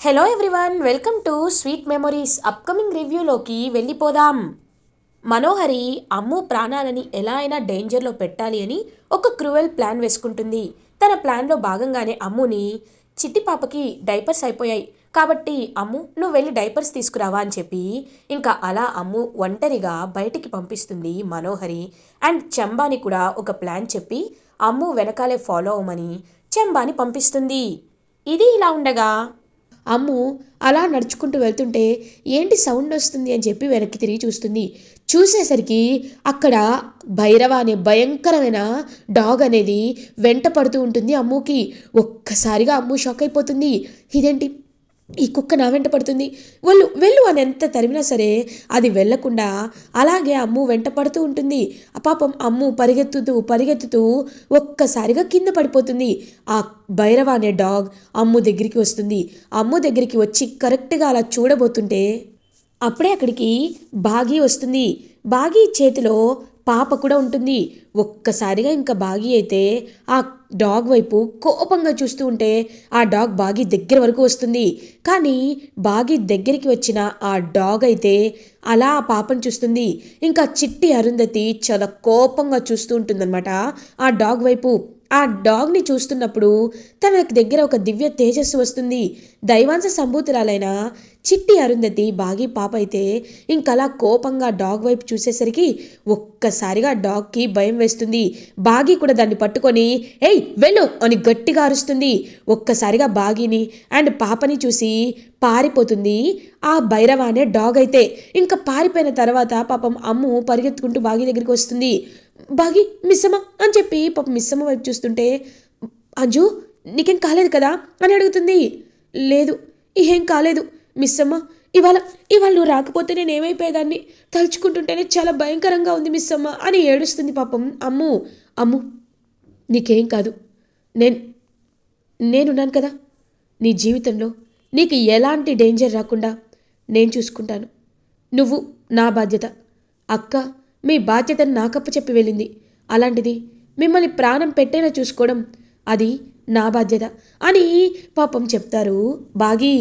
Hello everyone welcome to sweet memories upcoming రివ్యూలోకి వెళ్ళిపోదాం. మనోహరి అమ్ము ప్రాణాలని ఎలా అయినా డేంజర్లో పెట్టాలి అని ఒక క్రూవెల్ ప్లాన్ వేసుకుంటుంది. తన ప్లాన్లో భాగంగానే అమ్ముని చిట్టి పాపకి డైపర్స్ అయిపోయాయి. కాబట్టి అమ్ము నువ్వు వెళ్ళి డైపర్స్ తీసుకురావా అని చెప్పి ఇంకా అలా అమ్ము ఒంటరిగా బయటికి పంపిస్తుంది మనోహరి. అండ్ చెంబాని కూడా ఒక ప్లాన్ చెప్పి అమ్ము వెనకాలే ఫాలో అవ్వమని చెంబాని పంపిస్తుంది. ఇది ఇలా ఉండగా అమ్ము అలా నడుచుకుంటూ వెళ్తుంటే ఏంటి సౌండ్ వస్తుంది అని చెప్పి వెనక్కి తిరిగి చూస్తుంది. చూసేసరికి అక్కడ భైరవ అనే భయంకరమైన డాగ్ అనేది వెంట పడుతూ ఉంటుంది అమ్ముకి. ఒక్కసారిగా అమ్ము షాక్ అయిపోతుంది. ఇదేంటి? ఈ కుక్క నా వెంట పడుతుంది. వెళ్ళు వెళ్ళు అని ఎంత తరిమినా సరే అది వెళ్ళకుండా అలాగే అమ్ము వెంట పడుతూ ఉంటుంది. ఆ పాపం అమ్ము పరిగెత్తుతూ పరిగెత్తుతూ ఒక్కసారిగా కింద పడిపోతుంది. ఆ భైరవ అనే డాగ్ అమ్ము దగ్గరికి వస్తుంది. అమ్ము దగ్గరికి వచ్చి కరెక్ట్గా అలా చూడబోతుంటే అప్పుడే అక్కడికి బాగి వస్తుంది. బాగి చేతిలో పాప కూడా ఉంటుంది. ఒక్కసారిగా ఇంకా బాగి అయితే ఆ డాగ్ వైపు కోపంగా చూస్తూ ఉంటే ఆ డాగ్ బాగి దగ్గర వరకు వస్తుంది. కానీ బాగి దగ్గరికి వచ్చిన ఆ డాగ్ అయితే అలా ఆ పాపను చూస్తుంది. ఇంకా చిట్టి అరుంధతి చాలా కోపంగా చూస్తూ ఉంటుందన్నమాట. ఆ డాగ్ వైపు ఆ డాగ్ని చూస్తున్నప్పుడు తన దగ్గర ఒక దివ్య తేజస్సు వస్తుంది. దైవాంశ సంభూతురాలైన చిట్టి అరుంధతి బాగి పాప అయితే ఇంకలా కోపంగా డాగ్ వైపు చూసేసరికి ఒక్కసారిగా డాగ్కి భయం వేస్తుంది. బాగి కూడా దాన్ని పట్టుకొని ఏయ్ వెళ్ళు! అని గట్టిగా అరుస్తుంది. ఒక్కసారిగా బాగిని అండ్ పాపని చూసి పారిపోతుంది. ఆ భైరవ అనే డాగ్ అయితే ఇంకా పారిపోయిన తర్వాత పాపం అమ్ము పరిగెత్తుకుంటూ బాగి దగ్గరికి వస్తుంది. బాగి మిస్సమ్మ అని చెప్పి పాపం మిస్సమ్మ వైపు చూస్తుంటే అంజు నీకేం కాలేదు కదా అని అడుగుతుంది. లేదు ఏం కాలేదు మిస్సమ్మ. ఇవాళ ఇవాళ నువ్వు రాకపోతే నేను ఏమైపోయేదాన్ని? తలుచుకుంటుంటేనే చాలా భయంకరంగా ఉంది మిస్సమ్మ అని ఏడుస్తుంది పాపం. అమ్ము అమ్ము నీకేం కాదు. నేను నేనున్నాను కదా. నీ జీవితంలో నీకు ఎలాంటి డేంజర్ రాకుండా నేను చూసుకుంటాను. నువ్వు నా బాధ్యత. అక్క మీ బాధ్యతను నాకప్ప చెప్పి వెళ్ళింది. అలాంటిది మిమ్మల్ని ప్రాణం పెట్టేలా చూసుకోవడం అది నా బాధ్యత అని పాపం చెప్తారు బాగి.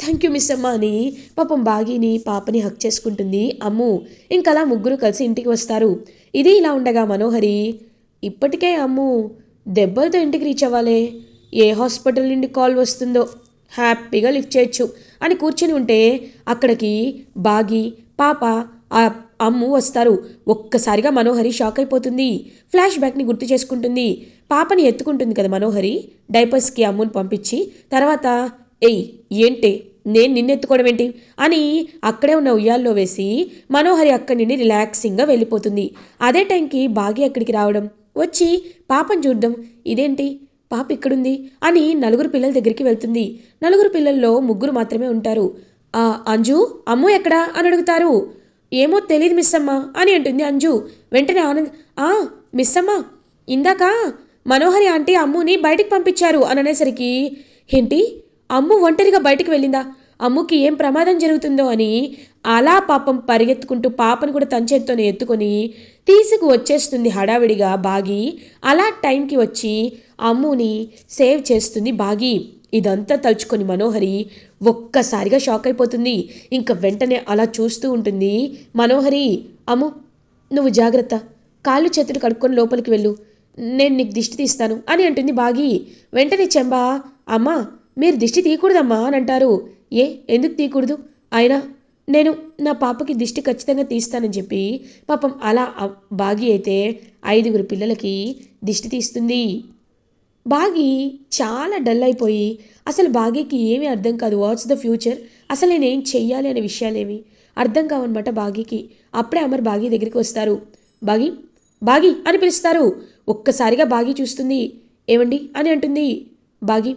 థ్యాంక్ యూ మిస్ అమ్మ అని పాపం బాగిని పాపని హక్ చేసుకుంటుంది అమ్ము. ఇంకలా ముగ్గురు కలిసి ఇంటికి వస్తారు. ఇది ఇలా ఉండగా మనోహరి ఇప్పటికే అమ్ము దెబ్బలతో ఇంటికి రీచ్ అవ్వాలే. ఏ హాస్పిటల్ నుండి కాల్ వస్తుందో హ్యాపీగా లిఫ్ట్ చేయొచ్చు అని కూర్చొని ఉంటే అక్కడికి బాగి పాప ఆ అమ్ము వస్తారు. ఒక్కసారిగా మనోహరి షాక్ అయిపోతుంది. ఫ్లాష్ బ్యాక్ని గుర్తు చేసుకుంటుంది. పాపని ఎత్తుకుంటుంది కదా మనోహరి. డైపర్స్కి అమ్ముని పంపించి తర్వాత ఎయ్ ఏంటి? నేను నిన్నెత్తుకోవడం ఏంటి? అని అక్కడే ఉన్న ఉయ్యాల్లో వేసి మనోహరి అక్కడి నుండి రిలాక్సింగ్గా వెళ్ళిపోతుంది. అదే టైంకి బాగి అక్కడికి రావడం. వచ్చి పాపను చూడడం ఇదేంటి? పాప ఇక్కడుంది అని నలుగురు పిల్లల దగ్గరికి వెళ్తుంది. నలుగురు పిల్లల్లో ముగ్గురు మాత్రమే ఉంటారు. అంజు అమ్ము ఎక్కడా? అని అడుగుతారు. ఏమో తెలియదు మిస్సమ్మ అని అంటుంది అంజు. వెంటనే ఆనంద్ ఆ మిస్సమ్మ ఇందాక మనోహరి ఆంటీ అమ్ముని బయటికి పంపించారు అని అనేసరికి ఏంటి? అమ్ము ఒంటరిగా బయటికి వెళ్ళిందా? అమ్ముకి ఏం ప్రమాదం జరుగుతుందో అని అలా పాపం పరిగెత్తుకుంటూ పాపను కూడా తన చేత్తోనే ఎత్తుకొని తీసుకు వచ్చేస్తుంది హడావిడిగా బాగి. అలా టైంకి వచ్చి అమ్ముని సేవ్ చేస్తుంది బాగి. ఇదంతా తలుచుకొని మనోహరి ఒక్కసారిగా షాక్ అయిపోతుంది. ఇంకా వెంటనే అలా చూస్తూ ఉంటుంది. మనోహరి అమ్ము నువ్వు జాగ్రత్త. కాళ్ళు చేతులు కడుక్కొని లోపలికి వెళ్ళు. నేను నీకు దిష్టి తీస్తాను అని అంటుంది బాగి. వెంటనే చెంబా అమ్మా మీరు దిష్టి తీయకూడదమ్మా అని అంటారు. ఏ ఎందుకు తీయకూడదు? అయినా నేను నా పాపకి దిష్టి ఖచ్చితంగా తీస్తానని చెప్పి పాపం అలా బాగి అయితే ఐదుగురు పిల్లలకి దిష్టి తీస్తుంది. బాగి చాలా డల్ అయిపోయి అసలు బాగీకి ఏమీ అర్థం కాదు. What's the future? అసలు నేను ఏం చెయ్యాలి అనే విషయాలేమి అర్థం కావన్నమాట బాగీకి. అప్పుడే అమర్ బాగీ దగ్గరికి వస్తారు. బాగి? బాగి అని పిలుస్తారు. ఒక్కసారిగా బాగి చూస్తుంది. ఏమండి? అని అంటుంది. బాగి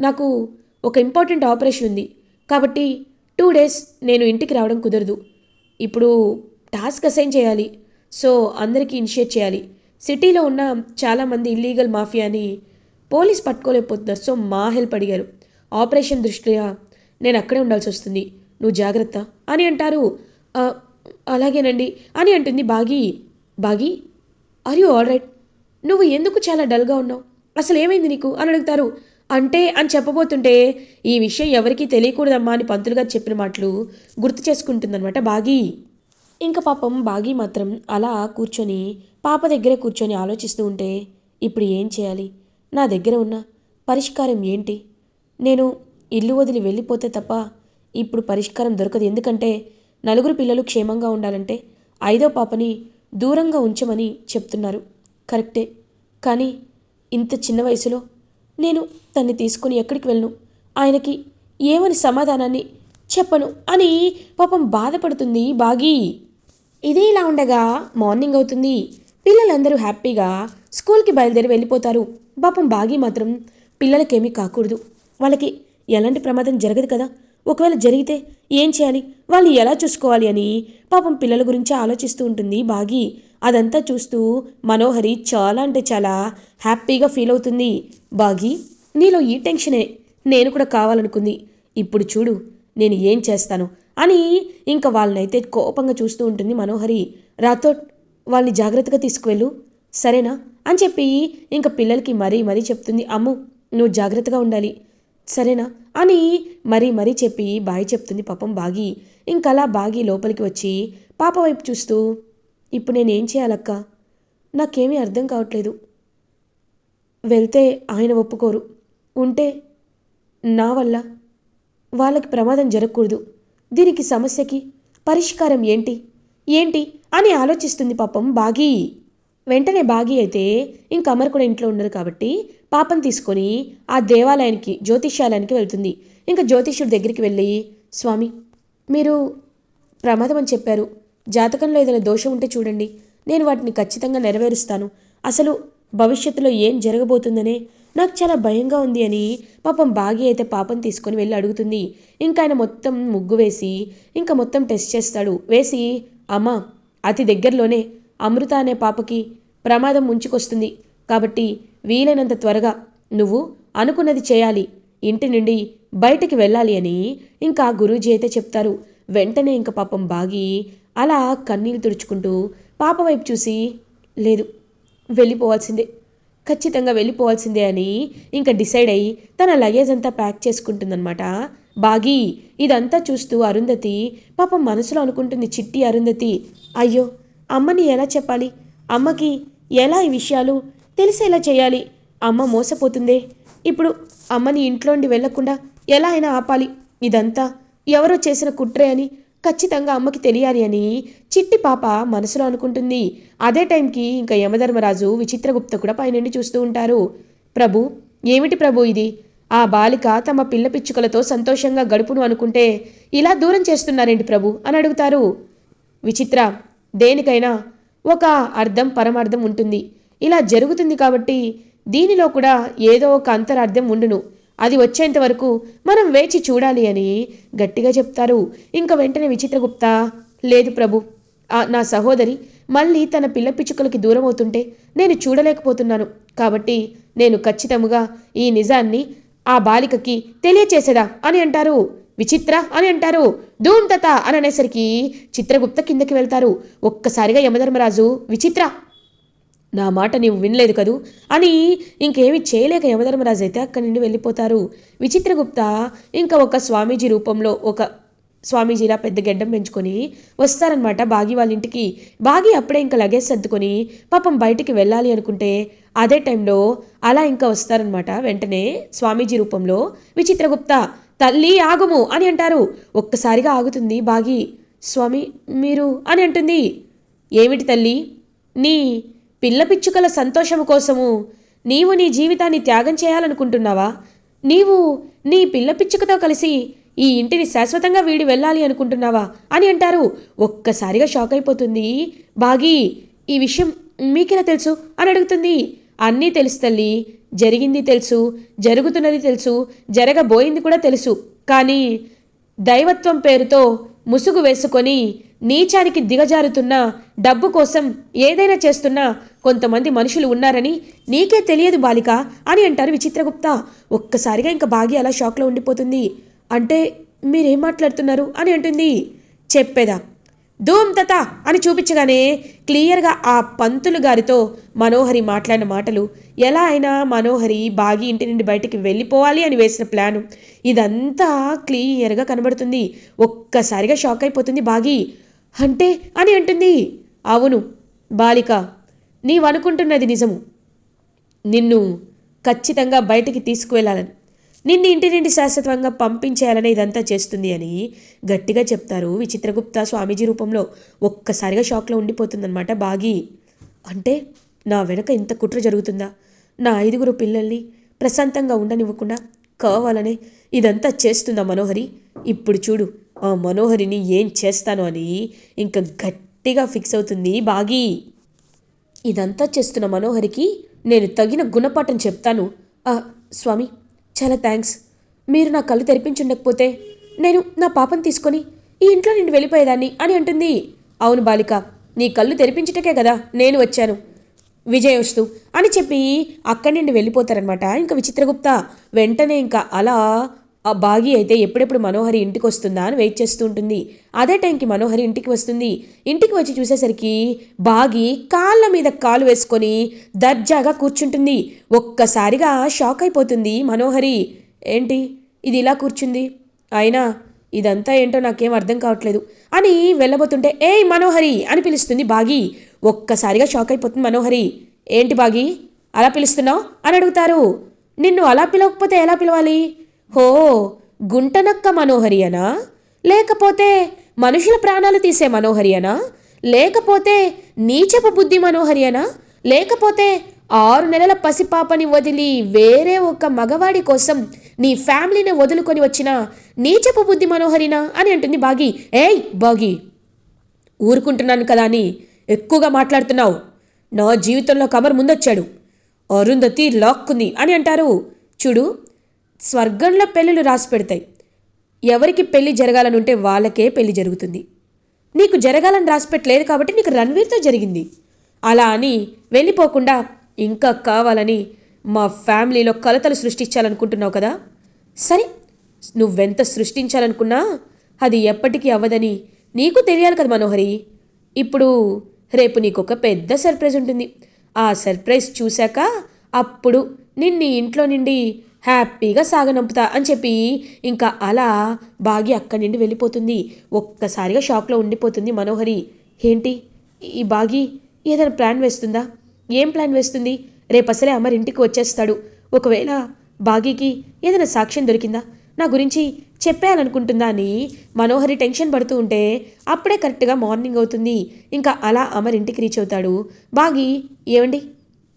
నాకు ఒక ఇంపార్టెంట్ ఆపరేషన్ ఉంది. కాబట్టి టూ డేస్ నేను ఇంటికి రావడం కుదరదు. ఇప్పుడు టాస్క్ అసైన్ చేయాలి. సో అందరికీ ఇనిషియేట్ చేయాలి. సిటీలో ఉన్న చాలామంది ఇల్లీగల్ మాఫియాని పోలీస్ పట్టుకోలేకపోతున్నారు. సో మా హెల్ప్ అడిగారు. ఆపరేషన్ దృష్ట్యా? నేను అక్కడే ఉండాల్సి వస్తుంది. నువ్వు జాగ్రత్త. అని అంటారు. అలాగేనండి. అని అంటుంది Baagi. Baagi are you all right నువ్వు ఎందుకు చాలా డల్గా ఉన్నావు? అసలు ఏమైంది నీకు? అని అడుగుతారు. అంటే అని చెప్పబోతుంటే ఈ విషయం ఎవరికీ తెలియకూడదమ్మా అని పంతులు గారు చెప్పిన మాటలు గుర్తు చేసుకుంటుందన్నమాట బాగి. ఇంకా పాపం బాగి మాత్రం అలా కూర్చొని పాప దగ్గరే కూర్చొని ఆలోచిస్తూ ఉంటే ఇప్పుడు ఏం చేయాలి? నా దగ్గర ఉన్న పరిష్కారం ఏంటి? నేను ఇల్లు వదిలి వెళ్ళిపోతే తప్ప ఇప్పుడు పరిష్కారం దొరకదు. ఎందుకంటే నలుగురు పిల్లలు క్షేమంగా ఉండాలంటే ఐదో పాపని దూరంగా ఉంచమని చెప్తున్నారు. కరెక్టే. కానీ ఇంత చిన్న వయసులో నేను తన్ని తీసుకుని ఎక్కడికి వెళ్ళను? ఆయనకి ఏమని సమాధానాన్ని చెప్పను అని పాపం బాధపడుతుంది బాగి. ఇది ఇలా ఉండగా మార్నింగ్ అవుతుంది. పిల్లలందరూ హ్యాపీగా స్కూల్కి బయలుదేరి వెళ్ళిపోతారు. పాపం బాగి మాత్రం పిల్లలకేమీ కాకూడదు. వాళ్ళకి ఎలాంటి ప్రమాదం జరగదు కదా. ఒకవేళ జరిగితే ఏం చేయాలి? వాళ్ళని ఎలా చూసుకోవాలి అని పాపం పిల్లల గురించి ఆలోచిస్తూ ఉంటుంది బాగి. అదంతా చూస్తూ మనోహరి చాలా అంటే చాలా హ్యాపీగా ఫీల్ అవుతుంది. బాగి నీలో ఈ టెన్షనే నేను కూడా కావాలనుకుంది. ఇప్పుడు చూడు నేను ఏం చేస్తాను అని ఇంకా వాళ్ళనైతే కోపంగా చూస్తూ ఉంటుంది మనోహరి. రాథోడ్ వాళ్ళని జాగ్రత్తగా తీసుకువెళ్ళు. సరేనా? అని చెప్పి ఇంకా పిల్లలకి మరీ మరీ చెప్తుంది అమ్ము నువ్వు జాగ్రత్తగా ఉండాలి. సరేనా? అని మరీ మరీ చెప్పి బాయ్ చెప్తుంది పాపం బాగి. ఇంకలా బాగి లోపలికి వచ్చి పాప వైపు చూస్తూ ఇప్పుడు నేనేం చేయాలక్క? నాకేమీ అర్థం కావట్లేదు. వెళ్తే ఆయన ఒప్పుకోరు. ఉంటే నా వల్ల వాళ్ళకి ప్రమాదం జరగకూడదు. దీనికి సమస్యకి పరిష్కారం ఏంటి? ఏంటి? అని ఆలోచిస్తుంది పాపం బాగి. వెంటనే బాగి అయితే ఇంక అమర్ కూడా ఇంట్లో ఉండరు కాబట్టి పాపం తీసుకొని ఆ దేవాలయానికి జ్యోతిష్యాలయానికి వెళ్తుంది. ఇంకా జ్యోతిష్యుడి దగ్గరికి వెళ్ళి స్వామి మీరు ప్రమాదం అని చెప్పారు. జాతకంలో ఏదైనా దోషం ఉంటే చూడండి. నేను వాటిని ఖచ్చితంగా నెరవేరుస్తాను. అసలు భవిష్యత్తులో ఏం జరగబోతుందనే నాకు చాలా భయంగా ఉంది అని పాపం బాగి అయితే పాపం తీసుకొని వెళ్ళి అడుగుతుంది. ఇంకా ఆయన మొత్తం ముగ్గు వేసి ఇంకా మొత్తం టెస్ట్ చేస్తాడు. వేసి అమ్మా అతి దగ్గరలోనే అమృత అనే పాపకి ప్రమాదం ముంచుకొస్తుంది. కాబట్టి వీలైనంత త్వరగా నువ్వు అనుకున్నది చేయాలి. ఇంటి నుండి బయటికి వెళ్ళాలి అని ఇంకా గురూజీ అయితే చెప్తారు. వెంటనే ఇంక పాపం బాగి అలా కన్నీళ్ళు తుడుచుకుంటూ పాప వైపు చూసి లేదు వెళ్ళిపోవాల్సిందే. ఖచ్చితంగా వెళ్ళిపోవాల్సిందే అని ఇంకా డిసైడ్ అయ్యి తన లగేజ్ అంతా ప్యాక్ చేసుకుంటుందన్నమాట. బాగి ఇదంతా చూస్తూ అరుంధతి పాపం మనసులో అనుకుంటుంది చిట్టి అరుంధతి అయ్యో అమ్మని ఎలా చెప్పాలి? అమ్మకి ఎలా ఈ విషయాలు తెలిసేలా చేయాలి? అమ్మ మోసపోతుందే. ఇప్పుడు అమ్మని ఇంట్లోండి వెళ్ళకుండా ఎలా అయినా ఆపాలి. ఇదంతా ఎవరో చేసిన కుట్రే అని ఖచ్చితంగా అమ్మకి తెలియాలి అని చిట్టి పాప మనసులో అనుకుంటుంది. అదే టైంకి ఇంకా యమధర్మరాజు విచిత్రగుప్త కూడా పైనుండి చూస్తూ ఉంటారు. ప్రభు ఏమిటి ప్రభు ఇది? ఆ బాలిక తమ పిల్ల పిచ్చుకలతో సంతోషంగా గడుపును అనుకుంటే ఇలా దూరం చేస్తున్నారేంటి ప్రభు అని అడుగుతారు. విచిత్ర దేనికైనా ఒక అర్థం పరమార్థం ఉంటుంది. ఇలా జరుగుతుంది కాబట్టి దీనిలో కూడా ఏదో ఒక అంతరార్థం ఉండును. అది వచ్చేంత వరకు మనం వేచి చూడాలి అని గట్టిగా చెప్తారు. ఇంకా వెంటనే విచిత్రగుప్త లేదు ప్రభు ఆ నా సహోదరి మళ్ళీ తన పిల్ల పిచ్చుకలకి దూరం అవుతుంటే నేను చూడలేకపోతున్నాను. కాబట్టి నేను ఖచ్చితంగా ఈ నిజాన్ని ఆ బాలికకి తెలియచేసేదా అని అంటారు. విచిత్ర అని అంటారు. ధూమ్తత అని అనేసరికి చిత్రగుప్త కిందకి వెళ్తారు. ఒక్కసారిగా యమధర్మరాజు విచిత్ర! నా మాట నీవు వినలేదు కదూ అని ఇంకేమి చేయలేక యమధర్మరాజు అయితే అక్కడి నుండి వెళ్ళిపోతారు. విచిత్రగుప్త ఇంకా ఒక స్వామీజీ రూపంలో ఒక స్వామీజీలా పెద్ద గెడ్డం పెంచుకొని వస్తారనమాట బాగి వాళ్ళ ఇంటికి. బాగి అప్పుడే ఇంకా లగేజ్ సర్దుకొని పాపం బయటికి వెళ్ళాలి అనుకుంటే అదే టైంలో అలా ఇంకా వస్తారనమాట వెంటనే స్వామీజీ రూపంలో విచిత్రగుప్త తల్లి ఆగుము అని అంటారు. ఒక్కసారిగా ఆగుతుంది బాగి. స్వామి మీరు అని అంటుంది. ఏమిటి తల్లి? నీ పిల్ల పిచ్చుకల సంతోషము కోసము నీవు నీ జీవితాన్ని త్యాగం చేయాలనుకుంటున్నావా? నీవు నీ పిల్ల పిచ్చుకతో కలిసి ఈ ఇంటిని శాశ్వతంగా వీడి వెళ్ళాలి అనుకుంటున్నావా? అని అంటారు. ఒక్కసారిగా షాక్ అయిపోతుంది బాగి. ఈ విషయం మీకెలా తెలుసు? అని అడుగుతుంది. అన్నీ తెలుసు తల్లి. జరిగింది తెలుసు జరుగుతున్నది తెలుసు జరగబోయింది కూడా తెలుసు. కానీ దైవత్వం పేరుతో ముసుగు వేసుకొని నీచానికి దిగజారుతున్న డబ్బు కోసం ఏదైనా చేస్తున్న కొంతమంది మనుషులు ఉన్నారని నీకే తెలియదు బాలిక అని అంటారు విచిత్రగుప్త. ఒక్కసారిగా ఇంకా బాగి అలా షాక్లో ఉండిపోతుంది. అంటే మీరేం మాట్లాడుతున్నారు అని అంటుంది. చెప్పేదా ధూమ్ తత అని చూపించగానే క్లియర్గా ఆ పంతులు గారితో మనోహరి మాట్లాడిన మాటలు ఎలా అయినా మనోహరి బాగి ఇంటి నుండి బయటికి వెళ్ళిపోవాలి అని వేసిన ప్లాను. ఇదంతా క్లియర్గా కనబడుతుంది. ఒక్కసారిగా షాక్ అయిపోతుంది బాగి. అంటే? అని అంటుంది. అవును బాలిక నీవనుకుంటున్నది నిజము. నిన్ను ఖచ్చితంగా బయటికి తీసుకువెళ్ళాలని. నిన్ను ఇంటి నుండి శాశ్వతంగా పంపించేయాలని ఇదంతా చేస్తుంది అని గట్టిగా చెప్తారు విచిత్రగుప్త స్వామీజీ రూపంలో. ఒక్కసారిగా షాక్లో ఉండిపోతుందన్నమాట బాగి. అంటే నా వెనక ఇంత కుట్ర జరుగుతుందా? నా ఐదుగురు పిల్లల్ని ప్రశాంతంగా ఉండనివ్వకుండా కావాలనే ఇదంతా చేస్తుందా మనోహరి? ఇప్పుడు చూడు ఆ మనోహరిని ఏం చేస్తాను అని ఇంకా గట్టిగా ఫిక్స్ అవుతుంది బాగి. ఇదంతా చేస్తున్న మనోహరికి నేను తగిన గుణపాఠం చెప్తాను. స్వామి చాలా థ్యాంక్స్ మీరు నా కళ్ళు తెరిపించుండకపోతే నేను నా పాపను తీసుకొని ఈ ఇంట్లో నుండి వెళ్ళిపోయేదాన్ని అని అంటుంది. అవును బాలిక నీ కళ్ళు తెరిపించుటకే కదా నేను వచ్చాను. విజయవస్తు అని చెప్పి అక్కడి నుండి వెళ్ళిపోతారనమాట ఇంకా విచిత్రగుప్త వెంటనే ఇంకా అలా ఆ బాగి అయితే ఎప్పుడెప్పుడు మనోహరి ఇంటికి వస్తుందా అని వెయిట్ చేస్తూ ఉంటుంది అదే టైంకి మనోహరి ఇంటికి వస్తుంది. ఇంటికి వచ్చి చూసేసరికి బాగి కాళ్ళ మీద కాలు వేసుకొని దర్జాగా కూర్చుంటుంది. ఒక్కసారిగా షాక్ అయిపోతుంది మనోహరి. ఏంటి? ఇది ఇలా కూర్చుంది? అయినా ఇదంతా ఏంటో నాకేం అర్థం కావట్లేదు అని వెళ్ళబోతుంటే ఏయ్ మనోహరి అని పిలుస్తుంది బాగి. ఒక్కసారిగా షాక్ అయిపోతుంది మనోహరి. ఏంటి బాగి? అలా పిలుస్తున్నావు? అని అడుగుతారు. నిన్ను అలా పిలవకపోతే ఎలా పిలవాలి? హో గుంటనక్క మనోహరి అనా లేకపోతే మనుషుల ప్రాణాలు తీసే మనోహరి అనా లేకపోతే నీచపు బుద్ధి మనోహరి అనా లేకపోతే ఆరు నెలల పసిపాపని వదిలి వేరే ఒక మగవాడి కోసం నీ ఫ్యామిలీని వదులుకొని వచ్చిన నీచపు బుద్ధి మనోహరినా? అని అంటుంది బాగి. ఏయ్ బాగి. ఊరుకుంటున్నాను కదా అని ఎక్కువగా మాట్లాడుతున్నావు. నా జీవితంలో కబర్ ముందొచ్చాడు. అరుంధతి లాక్కుంది అని అంటారు. చూడు స్వర్గంలో పెళ్ళిళ్ళు రాసి పెడతాయి. ఎవరికి పెళ్ళి జరగాలని ఉంటే వాళ్ళకే పెళ్ళి జరుగుతుంది. నీకు జరగాలని రాసిపెట్టలేదు కాబట్టి నీకు రణ్వీర్తో జరిగింది. అలా అని వెళ్ళిపోకుండా ఇంకా కావాలని మా ఫ్యామిలీలో కలతలు సృష్టించాలనుకుంటున్నావు కదా? సరే నువ్వెంత సృష్టించాలనుకున్నా అది ఎప్పటికీ అవ్వదని నీకు తెలియాలి కదా మనోహరి. ఇప్పుడు రేపు నీకు ఒక పెద్ద సర్ప్రైజ్ ఉంటుంది. ఆ సర్ప్రైజ్ చూశాక అప్పుడు నిన్ను ఇంట్లో నుండి హ్యాపీగా సాగనంపుతా అని చెప్పి ఇంకా అలా బాగి అక్కడి నుండి వెళ్ళిపోతుంది. ఒక్కసారిగా షాక్లో ఉండిపోతుంది మనోహరి. ఏంటి? ఈ బాగి ఏదైనా ప్లాన్ వేస్తుందా? ఏం ప్లాన్ వేస్తుంది? రేపు అసలే అమర్ ఇంటికి వచ్చేస్తాడు. ఒకవేళ బాగీకి ఏదైనా సాక్ష్యం దొరికిందా? నా గురించి చెప్పేయాలనుకుంటుందా అని మనోహరి టెన్షన్ పడుతూ ఉంటే అప్పుడే కరెక్ట్గా మార్నింగ్ అవుతుంది. ఇంకా అలా అమర్ ఇంటికి రీచ్ అవుతాడు. బాగి ఏమండి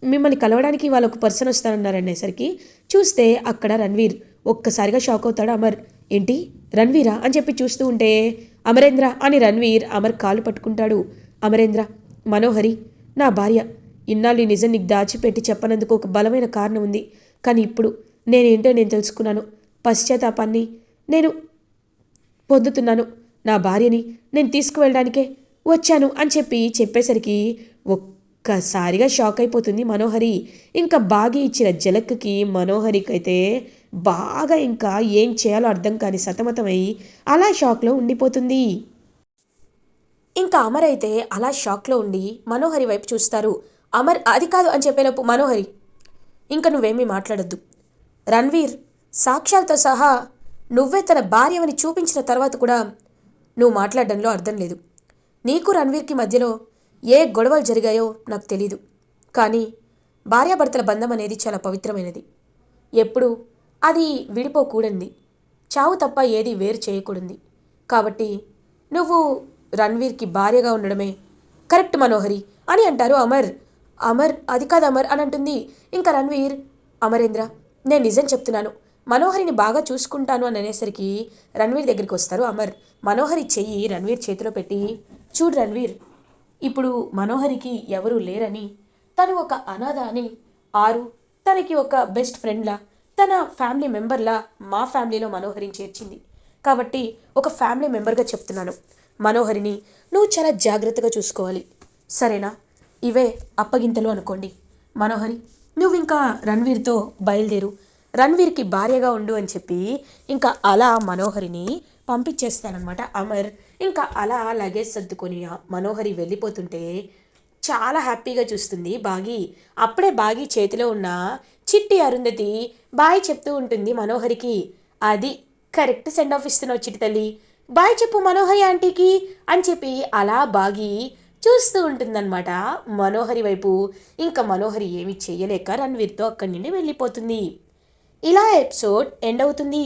మిమ్మల్ని కలవడానికి వాళ్ళు ఒక పర్సన్ వస్తారన్నారనేసరికి చూస్తే అక్కడ రణ్వీర్ ఒక్కసారిగా షాక్ అవుతాడు. అమర్ ఏంటి? రణ్వీరా? అని చెప్పి చూస్తూ ఉంటే అమరేంద్ర అని రణ్వీర్ అమర్ కాలు పట్టుకుంటాడు. అమరేంద్ర మనోహరి నా భార్య ఇన్నాళ్ళు ఈ నిజం నీకు దాచిపెట్టి చెప్పనందుకు ఒక బలమైన కారణం ఉంది. కానీ ఇప్పుడు నేనేంటో నేను తెలుసుకున్నాను. పశ్చాత్తాపాన్ని నేను పొందుతున్నాను. నా భార్యని నేను తీసుకువెళ్ళడానికే వచ్చాను అని చెప్పి చెప్పేసరికి ఒక్కసారిగా షాక్ అయిపోతుంది మనోహరి. ఇంకా బాగి ఇచ్చిన జలక్కి మనోహరికైతే బాగా ఇంకా ఏం చేయాలో అర్థం కాని సతమతమై అలా షాక్లో ఉండిపోతుంది. ఇంకా అమర్ అయితే అలా షాక్లో ఉండి మనోహరి వైపు చూస్తారు. అమర్ అది కాదు అని చెప్పేలోపు మనోహరి ఇంకా నువ్వేమీ మాట్లాడొద్దు. రణ్వీర్ సాక్ష్యాలతో సహా నువ్వే తన భార్యవని చూపించిన తర్వాత కూడా నువ్వు మాట్లాడడంలో అర్థం లేదు. నీకు రణ్వీర్కి మధ్యలో ఏ గొడవలు జరిగాయో నాకు తెలీదు. కానీ భార్యాభర్తల బంధం అనేది చాలా పవిత్రమైనది. ఎప్పుడు అది విడిపోకూడంది చావు తప్ప ఏది వేరు చేయకూడంది కాబట్టి నువ్వు రణ్వీర్కి భార్యగా ఉండడమే కరెక్ట్ మనోహరి అని అంటారు అమర్. అమర్ అది కాదు అమర్ అని అంటుంది. ఇంకా రణ్వీర్ అమరేంద్ర నేను నిజం చెప్తున్నాను. మనోహరిని బాగా చూసుకుంటాను అని అనేసరికి రణ్వీర్ దగ్గరికి వస్తారు అమర్. మనోహరి చెయ్యి రణ్వీర్ చేతిలో పెట్టి చూడు రణ్వీర్ ఇప్పుడు మనోహరికి ఎవరూ లేరని తను ఒక అనాథ అని ఆరు తనకి ఒక బెస్ట్ ఫ్రెండ్లా తన ఫ్యామిలీ మెంబర్లా మా ఫ్యామిలీలో మనోహరిని చేర్చింది. కాబట్టి ఒక ఫ్యామిలీ మెంబర్గా చెప్తున్నాను. మనోహరిని నువ్వు చాలా జాగ్రత్తగా చూసుకోవాలి. సరేనా? ఇవే అప్పగింతలు అనుకోండి. మనోహరి నువ్వు ఇంకా రణ్వీర్తో బయలుదేరు. రణ్వీర్కి భార్యగా ఉండు అని చెప్పి ఇంకా అలా మనోహరిని పంపించేస్తానమాట అమర్ ఇంకా అలా లగేజ్ సర్దుకొని మనోహరి వెళ్ళిపోతుంటే చాలా హ్యాపీగా చూస్తుంది బాగి. అప్పుడే బాగి చేతిలో ఉన్న చిట్టి అరుంధతి బాయ్ చెప్తూ ఉంటుంది మనోహరికి. అది కరెక్ట్ సెండ్ ఆఫ్ ఇస్తున్నావు చిట్టి తల్లి. బాయ్ చెప్పు మనోహరి ఆంటీకి అని చెప్పి అలా బాగి చూస్తూ ఉంటుందన్నమాట. మనోహరి వైపు ఇంకా మనోహరి ఏమి చేయలేక రణ్వీర్తో అక్కడి నుండి వెళ్ళిపోతుంది. ఇలా ఎపిసోడ్ ఎండ్ అవుతుంది.